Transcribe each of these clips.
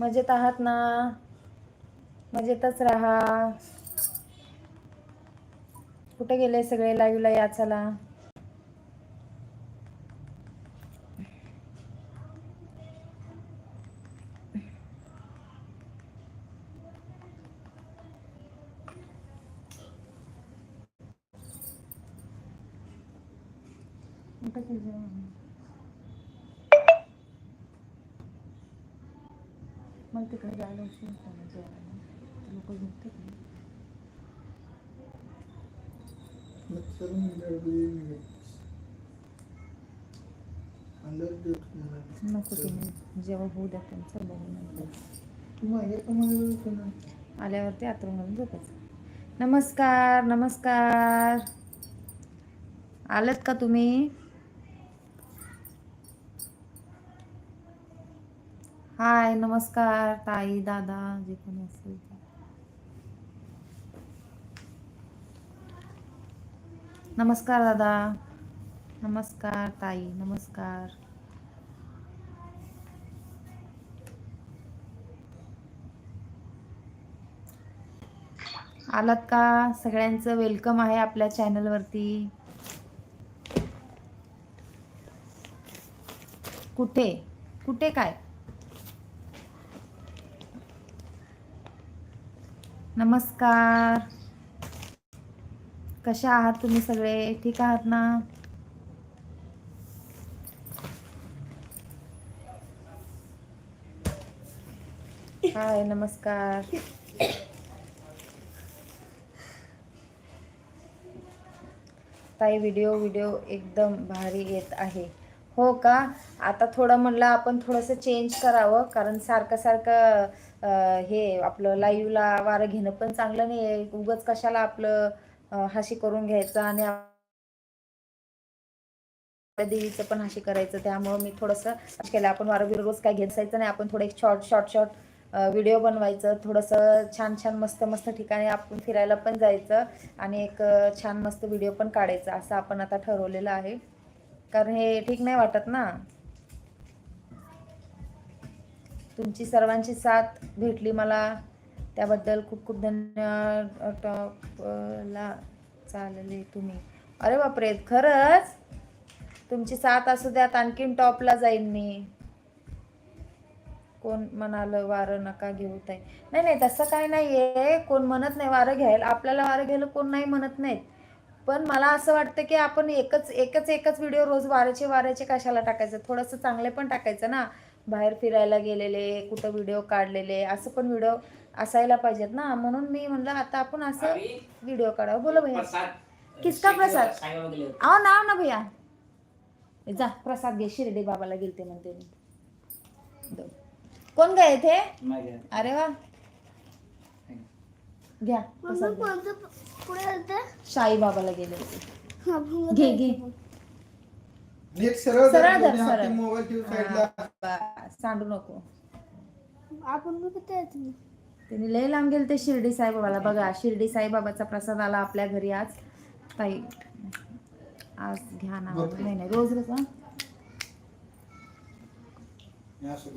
म्हणजे मजेत आहात ना म्हणजे मजेतच राहा. कुठे गेले सगळे लाईव्हला या चला कुठं गेले? मग तिकडे जायला उशीर होतो ना जेवायला लोक झोपतात ना. नको तुम्ही. जेव्हा होऊ द्या त्यांचं बघू नंतर. आल्यावरती आतरून घालून झोपायचं. नमस्कार नमस्कार. आलत का तुम्ही? हाय नमस्कार ताई दादा जे कोणी असेल नमस्कार दादा. नमस्कार ताई. नमस्कार. आलात का? सगळ्यांचं वेलकम आहे आपल्या चॅनलवरती कुठे? कुठे काय? नमस्कार. कशा आहात तुम्ही सगळे? ठीक आहात ना? हाय नमस्कार. ताई व्हिडिओ व्हिडिओ एकदम भारी येत आहे. हो का? आता थोडं म्हणलं आपण थोडंसं चेंज करावं कारण सारखं सारखं हे आपलं लाईव्हला वारं घेणं पण चांगलं नाही आहे उगच कशाला आपलं हाशी करून घ्यायचं आणि देवीचं पण हाशी करायचं. त्यामुळं मी थोडंसं केलं. आपण वारं बिरं रोज काय घेसायचं नाही. आपण थोडं एक शॉर्ट शॉर्ट शॉर्ट व्हिडिओ बनवायचं. थोडंसं छान छान मस्त मस्त ठिकाणी आपण फिरायला पण जायचं आणि एक छान मस्त व्हिडिओ पण काढायचा. असं आपण आता ठरवलेलं आहे. कारण हे ठीक नाही वाटत ना. तुमची सर्वांची साथ भेटली मला. त्याबद्दल खूप खूप धन्यवाद. टॉपला चालले तुम्ही. अरे बापरे खरंच? तुमची साथ असू द्यात आणखीन टॉपला जाईन मी. कोण म्हणालं वारं नका घेऊ ताई. नाही नाही तसं काय नाहीये. कोण म्हणत नाही वारं घ्यायला. आपल्याला वारं घ्यायला कोण नाही म्हणत नाहीत. पण मला असं वाटतं की आपण एकच एकच एकच व्हिडिओ रोज वाऱ्याचे वाऱ्याचे कशाला टाकायचं? थोडंसं चांगले पण टाकायचं ना? बाहेर फिरायला गेलेले कुठं व्हिडिओ काढलेले असं पण व्हिडिओ असायला पाहिजेत ना? म्हणून मी म्हणलं आता आपण असं व्हिडिओ काढावं. बोला भैया. किसका प्रसाद? आओ नाव ना भैया. जा प्रसाद घे शिर्डी बाबाला गेलते म्हणते मी. कोण गए थे अरे वा. घ्या. शाई बाबाला गेले होते घे घे नीट सरळ सरळ धर, धर, दोन्ही हाती सरळ. मोबाईल ठेवून साईडला बस, सांडू नको आपण? त्यांनी लय लांब गेले ते शिर्डी साईबाबाला बघा शिर्डी साईबाबाचा प्रसाद आला आपल्या घरी आज ताई आज घ्या ना. नाही नाही रोज रोज हं? असं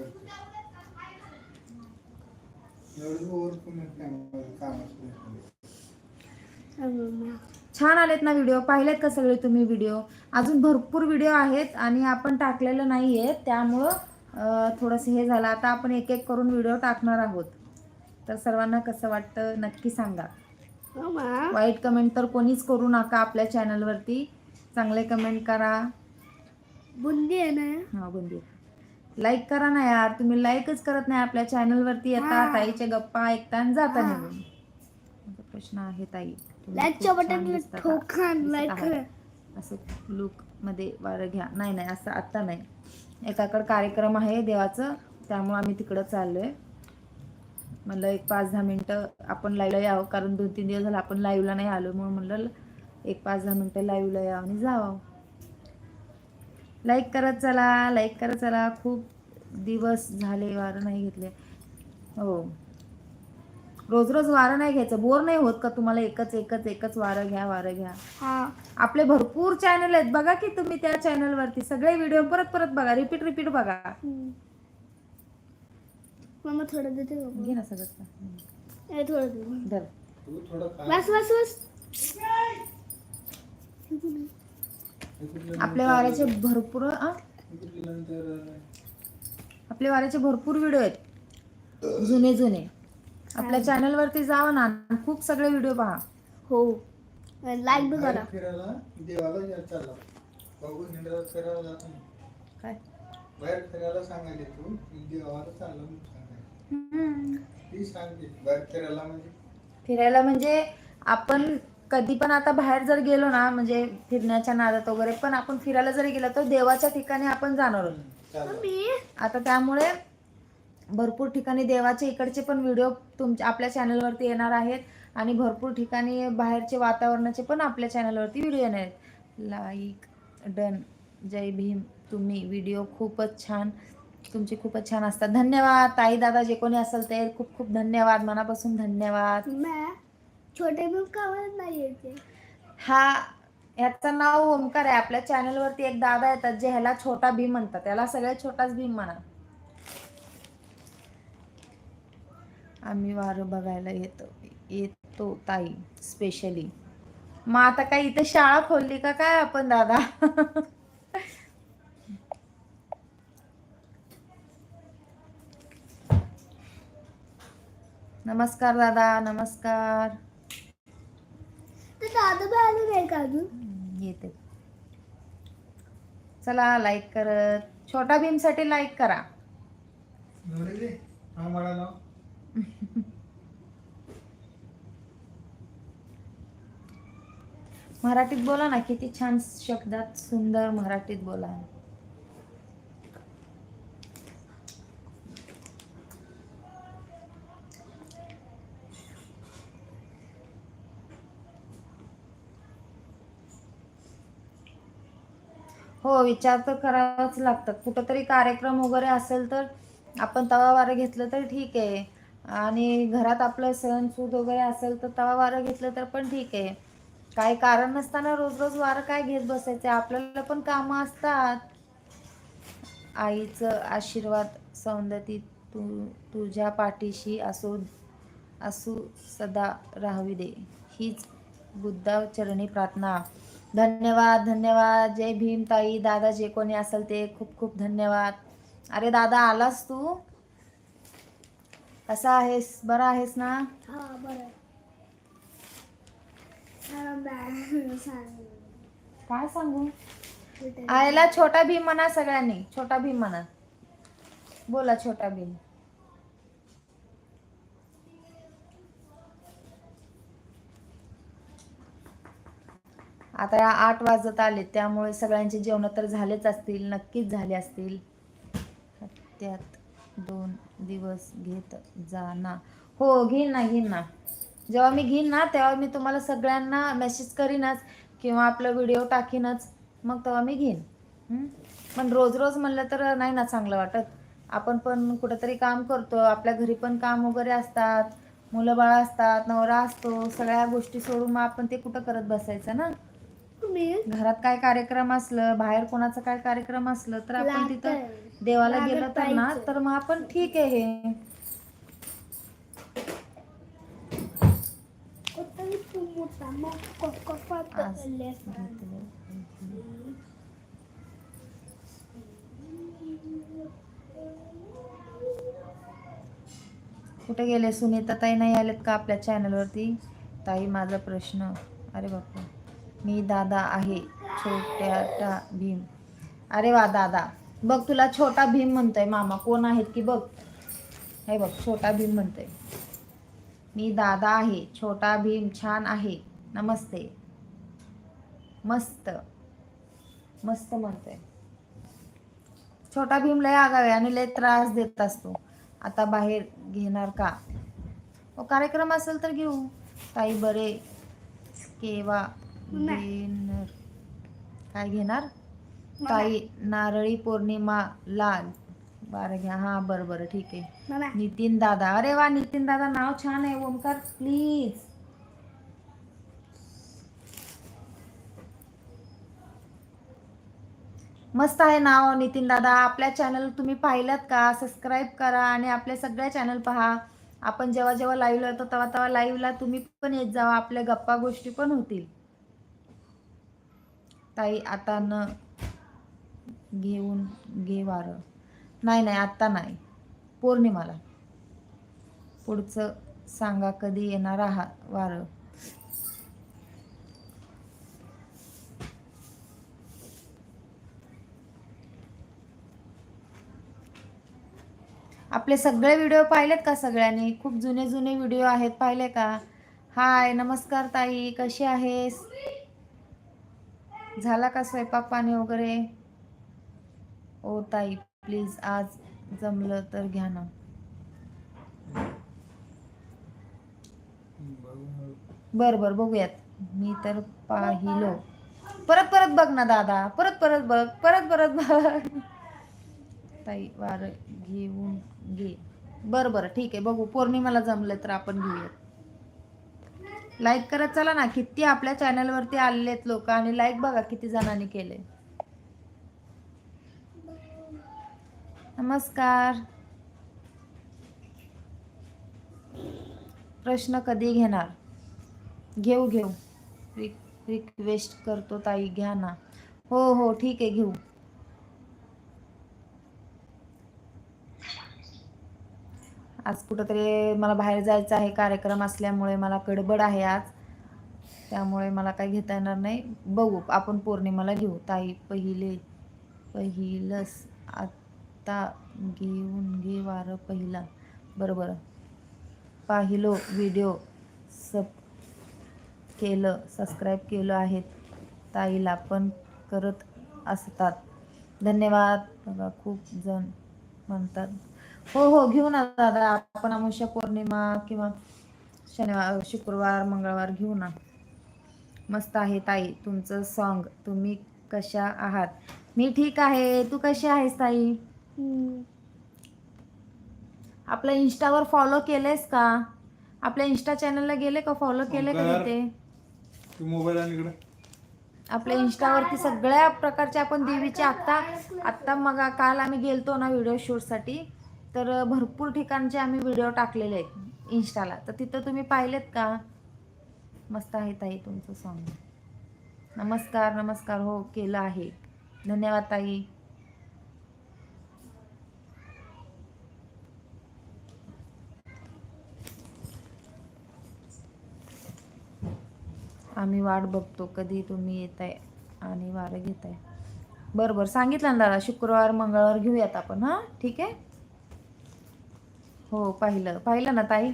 छान आलेत ना व्हिडिओ पाहिलेत का सगळे तुम्ही व्हिडिओ अजून भरपूर व्हिडिओ आहेत आणि आपण टाकलेलं नाही आहे त्यामुळं थोडंसं हे झालं. आता आपण एक एक करून व्हिडिओ टाकणार आहोत. तर सर्वांना कसं वाटतं नक्की सांगा. मम्मा, वाईट कमेंट तर कोणीच करू नका आपल्या चॅनलवरती चांगले कमेंट करा. बुंदी आहे ना? हा बंदी लाईक करा ना यार. तुम्ही लाईकच करत नाही आपल्या चॅनलवरती येता. ताईच्या गप्पा ऐकता आणि जाता. निघून. प्रश्न आहे ताई. लाईकच्या लाईक असं लुकमध्ये वारं घ्या. नाही नाही असं आत्ता नाही. एकाकडे कार्यक्रम आहे देवाचं. त्यामुळे आम्ही तिकडं चाललोय. म्हणलं एक पाच दहा मिनटं आपण लाईव्हला यावं. कारण दोन तीन दिवस झालं आपण लाईव्हला नाही आलो. म्हणून म्हणलं एक पाच दहा मिनटं लाईव्हला यावं आणि जावं. लाईक करत चला लाईक करत चला. खूप दिवस झाले वारं नाही घेतले. हो. रोज रोज वारं नाही घ्यायचं. बोर नाही होत का तुम्हाला एकच एकच एकच वारं घ्या वारं घ्या. हा. आपले भरपूर चॅनल आहेत. बघा की तुम्ही त्या चॅनल वरती. सगळे व्हिडिओ परत परत बघा. रिपीट रिपीट बघा. मम्मा थोडं देते घे ना सगळं. थोडं दे. धर. तू थोडं खा. बस बस बस. आपल्या वाऱ्याचे भरपूर आपल्या वाऱ्याचे भरपूर व्हिडिओ आहेत. जुने जुने. आपल्या चॅनल वरती जावा ना खूप सगळे व्हिडिओ पहा. हो. लाईक बी करा. फिरायला देवाला या चालला बघू हिंडायला फिरायला जातो ना. काय? बाहेर फिरायला सांगायचे तू की देवाला चालला म्हणून सांगायचं. ती सांगते बाहेर फिरायला म्हणजे? फिरायला म्हणजे आपण कधी पण आता बाहेर जर गेलो ना म्हणजे फिरण्याच्या नादात वगैरे पण आपण फिरायला जरी गेलो तर देवाच्या ठिकाणी आपण जाणार आता त्यामुळे भरपूर ठिकाणी देवाचे इकडचे पण व्हिडिओ तुमच्या आपल्या चॅनलवरती येणार आहेत. आणि भरपूर ठिकाणी बाहेरचे वातावरणाचे पण आपल्या चॅनलवरती व्हिडिओ येणार आहेत. Like done Jai Bhim. तुम्ही व्हिडिओ खूपच छान तुमचे खूपच छान असतात. धन्यवाद. ताई दादा जे कोणी असेल ते खूप खूप धन्यवाद. मनापासून धन्यवाद. मॅ छोटे बिल कावत नाही येते? हा याचं नाव ओमकार आहे. आपल्या चॅनलवरती एक दादा येतात जे ह्याला छोटा भीम म्हणतात. त्याला सगळ्यात छोटाच भीम म्हणा. आम्ही वारं बघायला येतो येतो ताई स्पेशली मग आता काय इथे शाळा खोलली का काय आपण दादा? नमस्कार दादा. नमस्कार. दादा बी आले नाही का अजून? येते. चला लाईक करत. छोटा भीमसाठी लाईक करा मराठीत बोला ना किती छान शब्दात सुंदर मराठीत बोला. हो विचार तर करावाच लागतात. कुठंतरी कार्यक्रम वगैरे असेल तर आपण तवा वारं घेतलं तर ठीक आहे. आणि घरात आपलं सणसूद वगैरे असेल तर तवा वारं घेतलं तर पण ठीक आहे. काही कारण नसताना रोज रोज वारं काय घेत बसायचं? आपल्याला पण कामं असतात. आईचं आशीर्वाद सौंदती तू तुझ्या पाठीशी असो असू सदा राहावी दे. हीच बुद्धाचरणी प्रार्थना. धन्यवाद धन्यवाद. जय भीम ताई दादा जे कोणी असेल ते खूप खूप धन्यवाद. अरे दादा आलास तू? कसा आहेस? बरा आहेस ना. काय सांगू? आयला छोटा भीम म्हणा सगळ्यांनी. छोटा भीम म्हणा. बोला छोटा भीम. आता या आठ वाजत आले त्यामुळे सगळ्यांचे जेवण तर झालेच असतील नक्कीच झाले असतील. त्यात दोन दिवस घेत जा ना हो घेईन ना घेईन ना. जेव्हा मी घेईन ना तेव्हा मी तुम्हाला सगळ्यांना मेसेज करीनच किंवा आपलं व्हिडिओ टाकीनच. मग तेव्हा मी घेईन. पण रोज रोज म्हणलं तर नाही ना चांगलं वाटत. आपण पण कुठंतरी काम करतो आपल्या घरी पण काम वगैरे असतात मुलं बाळ असतात नवरा असतो सगळ्या गोष्टी सोडून मग आपण ते कुठं करत बसायचं ना? घरात काय कार्यक्रम असलं बाहेर कोणाचं काय कार्यक्रम असलं तर आपण तिथं. देवाला गेलं तर ना. तर मग आपण ठीक आहे हे. कुठे गेले सुनीता ताई नाही आलेत का आपल्या चॅनलवरती ताई माझा प्रश्न. अरे बापा मी दादा आहे छोट्याटा भीम. अरे वा दादा. बघ तुला छोटा भीम म्हणतोय मामा. कोण आहेत की बघ? हे बघ छोटा भीम म्हणतोय. मी दादा आहे छोटा भीम छान आहे. नमस्ते. मस्त. मस्त म्हणतोय. छोटा भीम लय आगावे आणि लय त्रास देत असतो. आता बाहेर घेणार का? हो कार्यक्रम असेल तर घेऊ. ताई बरे. केवा. घेणार. काय घेणार? ताई नारळी पौर्णिमा लाल बरं घ्या. हा बरं बरं ठीक आहे. नितीन दादा. अरे वा नितीन दादा नाव छान आहे. ओमकार प्लीज. मस्त आहे नाव नितीन दादा. आपल्या चॅनल तुम्ही पाहिलात का? सबस्क्राईब करा आणि आपल्या सगळ्या चॅनल पहा. आपण जेव्हा जेव्हा लाईव्हला येतो तेव्हा तेव्हा लाईव्हला तुम्ही पण येत जावा. आपल्या गप्पा गोष्टी पण होतील. ताई आता न घेऊन घे वारं. नाही नाही आत्ता नाही. पौर्णिमाला. पुढचं सांगा कधी येणार आहात वारं. आपले सगळे व्हिडिओ पाहिलेत का सगळ्यांनी? खूप जुने जुने व्हिडिओ आहेत पाहिले का? हाय नमस्कार ताई कशी आहेस? झाला का स्वयंपाक पाणी वगैरे? ओ ताई प्लीज आज जमलं तर घ्या ना. बर बर बघूयात. मी तर पाहिलो. परत परत बघ ना दादा. परत परत बघ. परत परत बघ. ताई वार घेऊन घे. बर बर ठीक आहे. बघू. पौर्णिमाला जमलं तर आपण घेऊयात. लाईक करत चला ना. किती आपल्या चॅनलवरती आलेले लोक आणि लाईक बघा किती जणांनी केले. नमस्कार. प्रश्न कधी घेणार? घेऊ घेऊ. रिक्वेस्ट करतो ताई घ्या ना. हो हो ठीक आहे घेऊ. आज कुठंतरी मला बाहेर जायचं आहे कार्यक्रम असल्यामुळे मला गडबड आहे आज. त्यामुळे मला काही घेता येणार नाही. बघू आपण पौर्णिमाला घेऊ. ताई पहिले पहिलंच आत्ता घेऊन घे वारं पहिला. बरं बरं. पाहिलो व्हिडिओ. सब केलं सबस्क्राईब केलं आहेत. ताईला पण करत असतात. धन्यवाद. बघा खूप जण म्हणतात. हो हो घेऊ ना दादा आपण अमावस्या पौर्णिमा किंवा शनिवार शुक्रवार मंगळवार घेऊ ना मस्त आहे ताई तुमचं सॉन्ग तुम्ही कशा आहात? मी ठीक आहे तू कशी आहेस ताई. आपल्या इन्स्टावर फॉलो केलेस का? आपल्या इन्स्टा चॅनलला गेले का? फॉलो केले का. तिथे तू मोबाईल आणि इकडे. आपल्या इन्स्टावरती सगळ्या प्रकारचे आपण देवीचे आत्ता आत्ता मग काल आम्ही गेलतो ना व्हिडिओ शूटसाठी तर भरपूर ठिकाणचे आम्ही व्हिडिओ टाकलेले आहेत इन्स्टाला तर तिथं तुम्ही पाहिलेत का? मस्त आहे ताई तुमचं सॉन्ग नमस्कार नमस्कार. हो केलं आहे. धन्यवाद ताई. आम्ही वाट बघतो कधी तुम्ही येताय आणि वारं घेताय. बरं बरं. सांगितलं ना दादा शुक्रवार मंगळवार घेऊयात आपण हां? ठीक आहे? हो पाहिलं. पाहिलं ना ताई?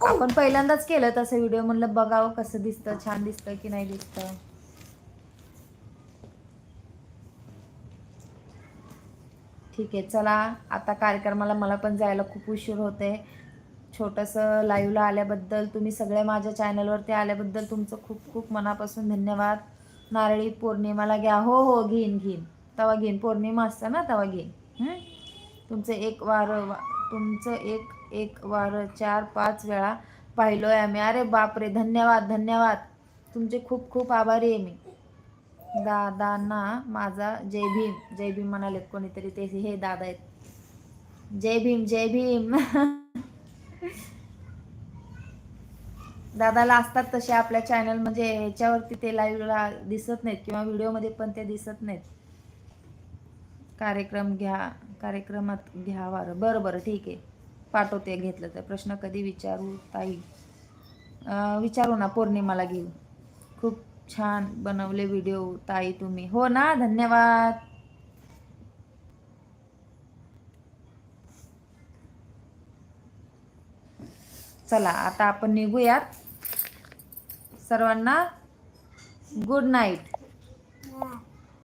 आपण पहिल्यांदाच केलं तसं व्हिडिओ म्हणलं बघावं कसं दिसतं छान दिसतं की नाही दिसतं. ठीक आहे चला. आता कार्यक्रमाला मला पण जायला खूप उशीर होते छोटंसं लाईव्हला आल्याबद्दल तुम्ही सगळे माझ्या चॅनलवरती आल्याबद्दल तुमचं खूप खूप मनापासून धन्यवाद. नारळी पौर्णिमाला घ्या. हो हो घेईन घेईन. तवा घेईन. पौर्णिमा असतं ना तवा घेईन. हं? तुमचं एक वार वा तुमचं एक एक वार चार पाच वेळा पाहिलो आहे आम्ही. अरे बापरे धन्यवाद धन्यवाद. तुमचे खूप खूप आभारी आहे मी. दादांना माझा जय भीम. जय भीम म्हणालेत कोणीतरी ते हे दादा आहेत. जय भीम जय भीम. दादाला असतात तसे आपल्या चॅनल म्हणजे ह्याच्यावरती ते लाईव्हला दिसत नाहीत किंवा व्हिडिओमध्ये पण ते दिसत नाहीत. कार्यक्रम घ्या कार्यक्रमात घ्या वारं बरं बरं ठीक आहे. पाठवते घेतलं तर. प्रश्न कधी विचारू ताई? विचारू ना पौर्णिमाला घेऊ खूप छान बनवले व्हिडिओ ताई तुम्ही. हो ना? धन्यवाद. चला आता आपण निघूयात. सर्वांना गुड नाईट